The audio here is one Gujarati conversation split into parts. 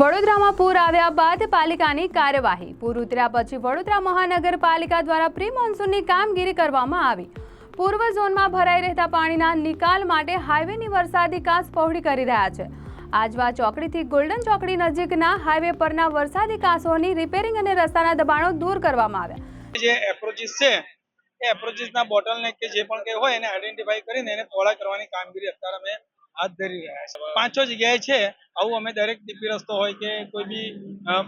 વડોદરામાં પૂર આવ્યા બાદ પાલિકાની કાર્યવાહી. પૂર ઉતર્યા પછી વડોદરા મહાનગરપાલિકા દ્વારા પ્રી મોન્સૂનની કામગીરી કરવામાં આવી. પૂર્વ ઝોનમાં ભરાઈ રહેતા પાણીના નિકાલ માટે હાઈવેની વરસાદી કાંસ પહોળી કરી રહ્યા છે. આજવા ચોકડીથી ગોલ્ડન ચોકડી નજીકના હાઈવે પરના વરસાદી કાંસોની રિપેરિંગ અને રસ્તાના દબાણો દૂર કરવામાં આવ્યા. જે એપ્રોચીસ છે, એ એપ્રોચીસના બોટલને કે જે પણ કંઈ હોય એને આઈડેન્ટિફાઈ કરીને એને પહોળા કરવાની કામગીરી અત્યારે અમે હાથ ધરી રહ્યા છે. પાંચો જગ્યાએ છે. આવું અમે દરેક ડીપી રસ્તો હોય કે કોઈ બી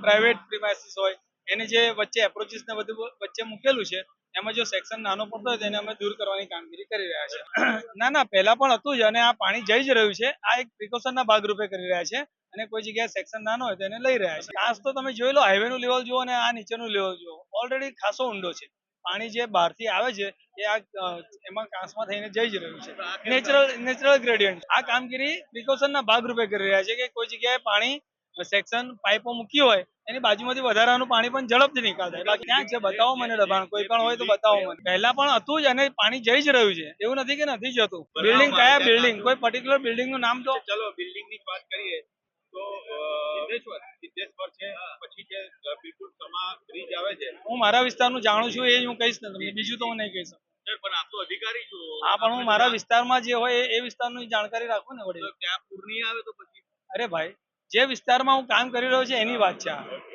પ્રાઇવેટ પ્રિમાઇસીસ હોય, એને જે વચ્ચે એપ્રોચીસ ને બધું વચ્ચે મૂકેલું છે, એમાં જો સેક્શન નાનો પડતો હોય તો એને અમે દૂર કરવાની કામગીરી કરી રહ્યા છે. ના ના, પહેલા પણ હતું જ અને આ પાણી જઈ જ રહ્યું છે. આ એક પ્રિકોશનના ભાગરૂપે કરી રહ્યા છે અને કોઈ જગ્યાએ સેક્શન નાનો હોય તો એને લઈ રહ્યા છે. ખાસ તો તમે જોઈ લો હાઈવે નું લેવલ જુઓ અને આ નીચેનું લેવલ જુઓ. ઓલરેડી ખાસો ઊંડો છે. પાણી જે બહારથી આવે છે એ આ એમાં કાંસમાં થઈને જઈ જ રહ્યું છે. નેચરલ નેચરલ ગ્રેડિયન્ટ આ કામગીરી પ્રિકોશનના ભાગરૂપે કરી રહ્યા છે કે કોઈ જગ્યાએ પાણી સેક્શન પાઇપો મૂકી હોય એની બાજુમાંથી વધારાનું પાણી પણ ઝડપથી નીકળતા થાય બાકી ક્યાં છે? બતાવો મને દબાણ. કોઈ પણ હોય તો બતાવો મને. પહેલા પણ હતું જ અને પાણી જઈ જ રહ્યું છે. એવું નથી કે નથી જતું બિલ્ડિંગ કયા બિલ્ડિંગ કોઈ પર્ટિક્યુલર બિલ્ડિંગનું નામ તો ચલો બિલ્ડિંગની વાત કરીએ. તો સિદ્ધેશ્વર. સિદ્ધેશ્વર છે પછી જે બિલકુલ સમા બ્રિજ આવે છે. હું મારા વિસ્તારનું જાણું છું એ હું કહીશ ને તમને. બીજું તો હું નહીં કહી શકું પણ આપ તો અધિકારી છો. હા પણ હું મારા વિસ્તારમાં જે હોય એ- વિસ્તારની જાણકારી રાખું ને વડીલ. ત્યાં પૂર નહીં આવે તો પછી? અરે ભાઈ જે વિસ્તારમાં હું કામ કરી રહ્યો છું એની વાત છે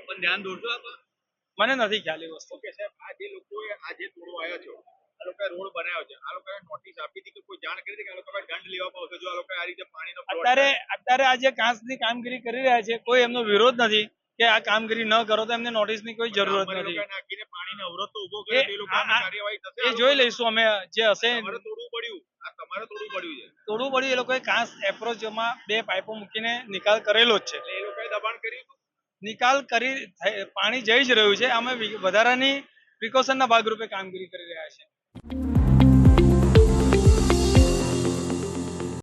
પણ ધ્યાન દોરશો આપ મને નથી ખ્યાલ એ વસ્તુ. કે સાહેબ આ જે લોકો આ જે તોડો આવ્યો છો લોકોએ રોડ બનાવ્યો છે. આ લોકોએ નોટિસ આપી હતી કે કોઈ જાણ કરી હતી કે આ લોકોએ દંડ લેવામાં આવશે જો આ લોકોએ આ રીતે પાણીનો અત્યારે અત્યારે આ જે કાંસની કામગીરી કરી રહ્યા છે કોઈ એમનો વિરોધ નથી કે આ કામગીરી ન કરો તો એમને નોટિસની કોઈ જરૂરત નથી. નાખીને પાણીનો અવરોધ તો ઊભો એ- એ લોકો કાર્યવાહી થશે? એ જોઈ લઈશું અમે જે હશે. તોડવું પડ્યું. આ તમારે તોડવું પડ્યું છે. થોડું પડ્યું એ લોકોએ કાંસ એપ્રોચમાં બે પાઇપો મૂકીને નિકાલ કરેલો જ છે. એટલે એ લોકોએ દબાણ કર્યું નિકાલ કરી પાણી જઈ જ રહ્યું છે. અમે વધારાની પ્રિકોશનના ભાગરૂપે કામગીરી કરી રહ્યા છે